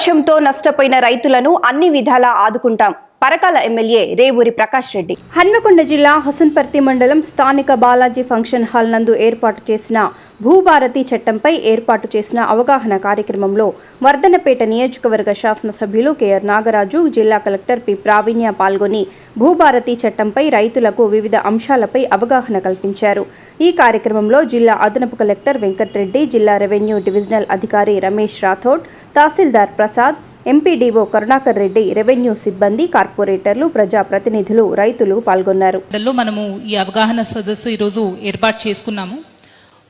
వర్షంతో నష్టపోయిన రైతులను అన్ని విధాలా ఆదుకుంటాం. పరకాల ఎమ్మెల్యే రేవూరి ప్రకాష్ రెడ్డి. హన్మకొండ జిల్లా హసన్పర్తి మండలం స్థానిక బాలాజీ ఫంక్షన్ హాల్ నందు ఏర్పాటు చేసిన భూభారతి చట్టంపై ఏర్పాటు చేసిన అవగాహన కార్యక్రమంలో వర్ధనపేట నియోజకవర్గ శాసనసభ్యులు కెఆర్ నాగరాజు జిల్లా కలెక్టర్ పి ప్రావీణ్య పాల్గొని భూభారతి చట్టంపై రైతులకు వివిధ అంశాలపై అవగాహన కల్పించారు. ఈ కార్యక్రమంలో జిల్లా అదనపు కలెక్టర్ వెంకట్రెడ్డి జిల్లా రెవెన్యూ డివిజనల్ అధికారి రమేష్ రాథోడ్ తహసీల్దార్ ప్రసాద్ ఎంపీడీఓ కరుణాకర్ రెడ్డి రెవెన్యూ సిబ్బంది కార్పొరేటర్లు ప్రజాప్రతినిధులు రైతులు పాల్గొన్నారు. మనము ఈ అవగాహన సదస్సు ఈరోజు ఏర్పాటు చేసుకున్నాము.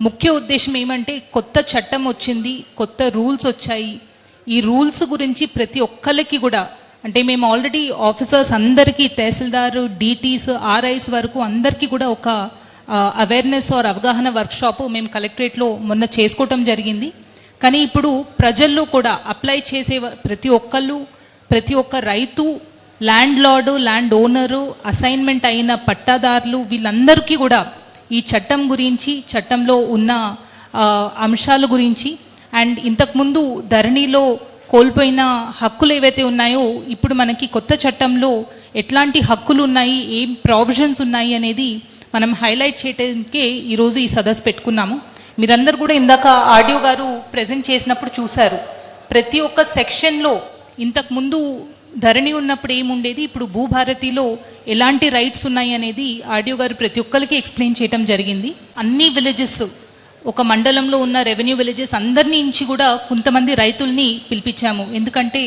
ముఖ్య ఉద్దేశం ఏమంటే కొత్త చట్టం వచ్చింది కొత్త రూల్స్ వచ్చాయి. ఈ రూల్స్ గురించి ప్రతి ఒక్కరికి కూడా అంటే మేము ఆల్రెడీ ఆఫీసర్స్ అందరికీ తహసీల్దారు డీటీస్ ఆర్ఐస్ వరకు అందరికీ కూడా ఒక అవేర్నెస్ ఆర్ అవగాహన వర్క్షాప్ మేము కలెక్టరేట్లో మొన్న చేసుకోవటం జరిగింది. కానీ ఇప్పుడు ప్రజల్లో కూడా అప్లై చేసే ప్రతి ఒక్కళ్ళు ప్రతి ఒక్క రైతు landlord land owner assignment అయిన పట్టాదారులు వీళ్ళందరికీ కూడా ఈ చట్టం గురించి చట్టంలో ఉన్న అంశాల గురించి అండ్ ఇంతకుముందు ధరణిలో కోల్పోయిన హక్కులు ఏవైతే ఉన్నాయో ఇప్పుడు మనకి కొత్త చట్టంలో ఎట్లాంటి హక్కులు ఉన్నాయి ఏం ప్రావిజన్స్ ఉన్నాయి అనేది మనం హైలైట్ చేయడానికే ఈరోజు ఈ సదస్సు పెట్టుకున్నాము. మీరందరూ కూడా ఇందాక ఆడియో గారు ప్రజెంట్ చేసినప్పుడు చూశారు. ప్రతి ఒక్క సెక్షన్లో ఇంతకుముందు ధరణి ఉన్నప్పుడు ఏముండేది? ఇప్పుడు భూభారతిలో ఎలాంటి రైట్స్ ఉన్నాయి అనేది ఆడియో గారు ప్రతి ఒక్కరికి ఎక్స్ప్లెయిన్ చేయడం జరిగింది. అన్ని విలేజెస్ ఒక మండలంలో ఉన్న రెవెన్యూ విలేజెస్ అందరినీ నుంచి కూడా కొంతమంది రైతుల్ని పిలిపించాము. ఎందుకంటే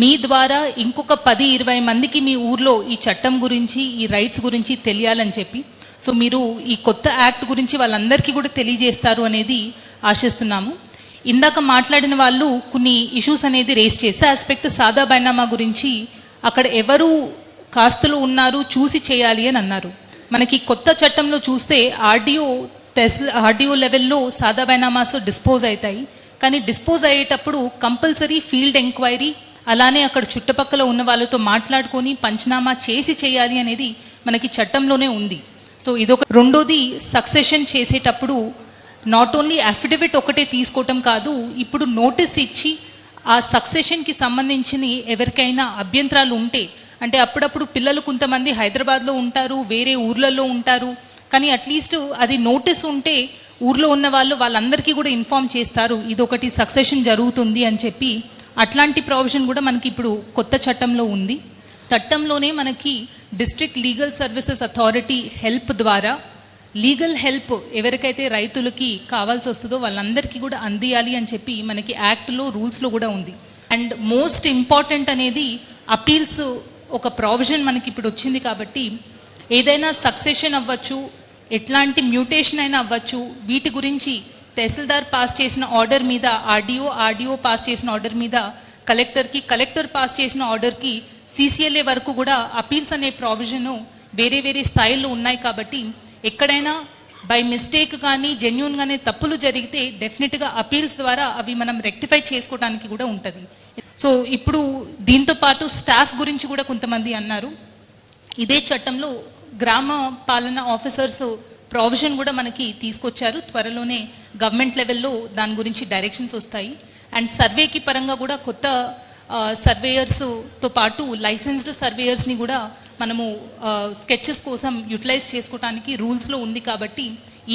మీ ద్వారా ఇంకొక పది ఇరవై మందికి మీ ఊర్లో ఈ చట్టం గురించి ఈ రైట్స్ గురించి తెలియాలని చెప్పి సో మీరు ఈ కొత్త యాక్ట్ గురించి వాళ్ళందరికీ కూడా తెలియజేస్తారు అనేది ఆశిస్తున్నాము. ఇందాక మాట్లాడిన వాళ్ళు కొన్ని ఇష్యూస్ అనేది రేస్ చేసే ఆస్పెక్ట్ సాదా బైనామా గురించి అక్కడ ఎవరు కాస్తులు ఉన్నారు చూసి చేయాలి అని అన్నారు. మనకి కొత్త చట్టంలో చూస్తే ఆర్డిఓ టెస్ ఆర్డిఓ లెవెల్లో సాదా బైనామాస్ డిస్పోజ్ అవుతాయి కానీ డిస్పోజ్ అయ్యేటప్పుడు కంపల్సరీ ఫీల్డ్ ఎంక్వైరీ అలానే అక్కడ చుట్టుపక్కల ఉన్న వాళ్ళతో మాట్లాడుకొని పంచనామా చేసి చేయాలి అనేది మనకి చట్టంలోనే ఉంది. సో ఇదొక రెండోది సక్సెషన్ చేసేటప్పుడు నాట్ ఓన్లీ అఫిడవిట్ ఒకటే తీసుకోవటం కాదు ఇప్పుడు నోటీస్ ఇచ్చి ఆ సక్సెషన్కి సంబంధించిన ఎవరికైనా అభ్యంతరాలు ఉంటే అంటే అప్పుడప్పుడు పిల్లలు కొంతమంది హైదరాబాద్లో ఉంటారు వేరే ఊర్లలో ఉంటారు కానీ అట్లీస్ట్ అది నోటీస్ ఉంటే ఊర్లో ఉన్న వాళ్ళు వాళ్ళందరికీ కూడా ఇన్ఫామ్ చేస్తారు ఇది ఒకటి సక్సెషన్ జరుగుతుంది అని చెప్పి. అట్లాంటి ప్రావిజన్ కూడా మనకి ఇప్పుడు కొత్త చట్టంలో ఉంది. చట్టంలోనే మనకి district legal services authority help ద్వారా లీగల్ హెల్ప్ ఎవరికైతే రైతులకి కావాల్సి వస్తుందో వాళ్ళందరికీ కూడా అందియాలి అని చెప్పి మనకి యాక్ట్లో రూల్స్లో కూడా ఉంది. అండ్ మోస్ట్ ఇంపార్టెంట్ అనేది అపీల్స్ ఒక ప్రావిజన్ మనకి ఇప్పుడు వచ్చింది కాబట్టి ఏదైనా సక్సెషన్ అవ్వచ్చు ఎట్లాంటి మ్యూటేషన్ అయినా అవ్వచ్చు వీటి గురించి తహసీల్దార్ పాస్ చేసిన ఆర్డర్ మీద ఆర్డీఓ ఆర్డీఓ పాస్ చేసిన ఆర్డర్ మీద కలెక్టర్కి కలెక్టర్ పాస్ చేసిన ఆర్డర్కి సీసీఎల్ఏ వరకు కూడా అపీల్స్ అనే ప్రావిజను వేరే వేరే స్థాయిల్లో ఉన్నాయి కాబట్టి ఎక్కడైనా బై మిస్టేక్ కానీ జెన్యున్గానే తప్పులు జరిగితే డెఫినెట్గా అపీల్స్ ద్వారా అవి మనం రెక్టిఫై చేసుకోవడానికి కూడా ఉంటుంది. సో ఇప్పుడు దీంతో పాటు స్టాఫ్ గురించి కూడా కొంతమంది అన్నారు. ఇదే చట్టంలో గ్రామ పాలన ఆఫీసర్స్ ప్రావిజన్ కూడా మనకి తీసుకొచ్చారు. త్వరలోనే గవర్నమెంట్ లెవెల్లో దాని గురించి డైరెక్షన్స్ వస్తాయి. అండ్ సర్వేకి పరంగా కూడా కొత్త సర్వేయర్స్తో పాటు లైసెన్స్డ్ సర్వేయర్స్ని కూడా మనము స్కెచెస్ కోసం యూటిలైజ్ చేసుకోవడానికి రూల్స్లో ఉంది కాబట్టి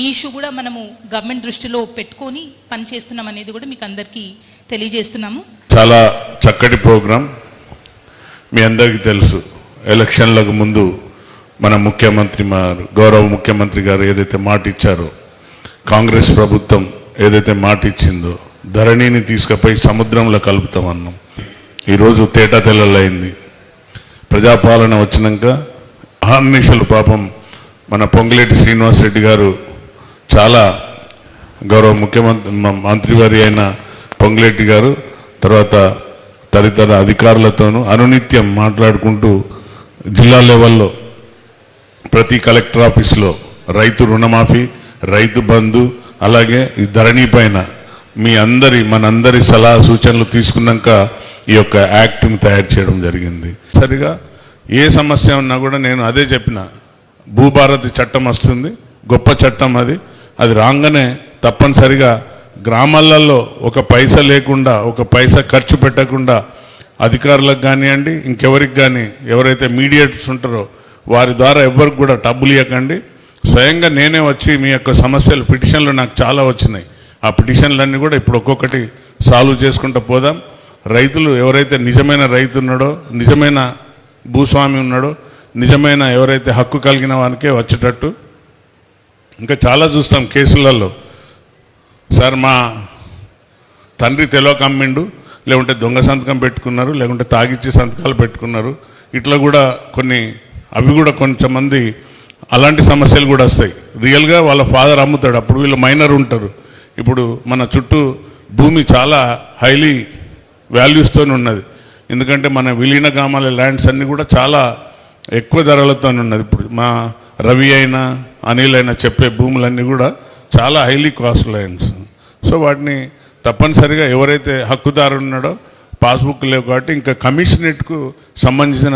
ఈ ఇష్యూ కూడా మనము గవర్నమెంట్ దృష్టిలో పెట్టుకొని పనిచేస్తున్నాం అనేది కూడా మీకు అందరికీ తెలియజేస్తున్నాము. చాలా చక్కటి ప్రోగ్రాం. మీ అందరికీ తెలుసు ఎలక్షన్లకు ముందు మన ముఖ్యమంత్రి గౌరవ ముఖ్యమంత్రి గారు ఏదైతే మాట ఇచ్చారో కాంగ్రెస్ ప్రభుత్వం ఏదైతే మాట ఇచ్చిందో ధరణిని తీసుకుపోయి సముద్రంలో కలుపుతామన్నాం. ఈరోజు తేటా తెల్లలైంది ప్రజాపాలన వచ్చినాక అహర్నిశలు పాపం మన పొంగులేటి శ్రీనివాసరెడ్డి గారు చాలా గౌరవ ముఖ్యమంత్రి మంత్రివారి అయిన పొంగులేటి గారు తర్వాత తదితర అధికారులతోనూ అనునిత్యం మాట్లాడుకుంటూ జిల్లా లెవెల్లో ప్రతి కలెక్టర్ ఆఫీస్లో రైతు రుణమాఫీ రైతు బంధు అలాగే ఈ ధరణి పైన మీ అందరి మనందరి సలహా సూచనలు తీసుకున్నాక ఈ యొక్క యాక్ట్ను తయారు చేయడం జరిగింది. సరిగా ఏ సమస్య ఉన్నా కూడా నేను అదే చెప్పిన. భూభారతి చట్టం వస్తుంది గొప్ప చట్టం అది. అది రాగానే తప్పనిసరిగా గ్రామాలలో ఒక పైస లేకుండా ఒక పైస ఖర్చు పెట్టకుండా అధికారులకు కానివ్వండి ఇంకెవరికి కానీ ఎవరైతే మీడియేటర్స్ ఉంటారో వారి ద్వారా ఎవరికి కూడా డబ్బులు ఇవ్వకండి. స్వయంగా నేనే వచ్చి మీ యొక్క సమస్యలు పిటిషన్లు నాకు చాలా వచ్చినాయి. ఆ పిటిషన్లన్నీ కూడా ఇప్పుడు ఒక్కొక్కటి సాల్వ్ చేసుకుంటూ పోదాం. రైతులు ఎవరైతే నిజమైన రైతు ఉన్నాడో నిజమైన భూస్వామి ఉన్నాడో నిజమైన ఎవరైతే హక్కు కలిగిన వానికే వచ్చేటట్టు. ఇంకా చాలా చూస్తాం కేసులలో. సార్ మా తండ్రి తెలియక అమ్మిండు లేకుంటే దొంగ సంతకం పెట్టుకున్నారు లేకుంటే తాగిచ్చి సంతకాలు పెట్టుకున్నారు. ఇట్లా కూడా కొన్ని అవి కూడా కొంచెంమంది అలాంటి సమస్యలు కూడా వస్తాయి. రియల్గా వాళ్ళ ఫాదర్ అమ్ముతాడు అప్పుడు వీళ్ళు మైనర్ ఉంటారు. ఇప్పుడు మన చుట్టూ భూమి చాలా హైలీ వాల్యూస్తోనే ఉన్నది. ఎందుకంటే మన విలీన గ్రామాల ల్యాండ్స్ అన్నీ కూడా చాలా ఎక్కువ ధరలతో ఉన్నది. ఇప్పుడు మా రవి అయినా అనిల్ అయినా చెప్పే భూములన్నీ కూడా చాలా హైలీ కాస్ట్ ల్యాండ్స్ సో వాటిని తప్పనిసరిగా ఎవరైతే హక్కుదారు ఉన్నాడో పాస్బుక్ లేవు కాబట్టి ఇంకా కమిషనరేట్కు సంబంధించిన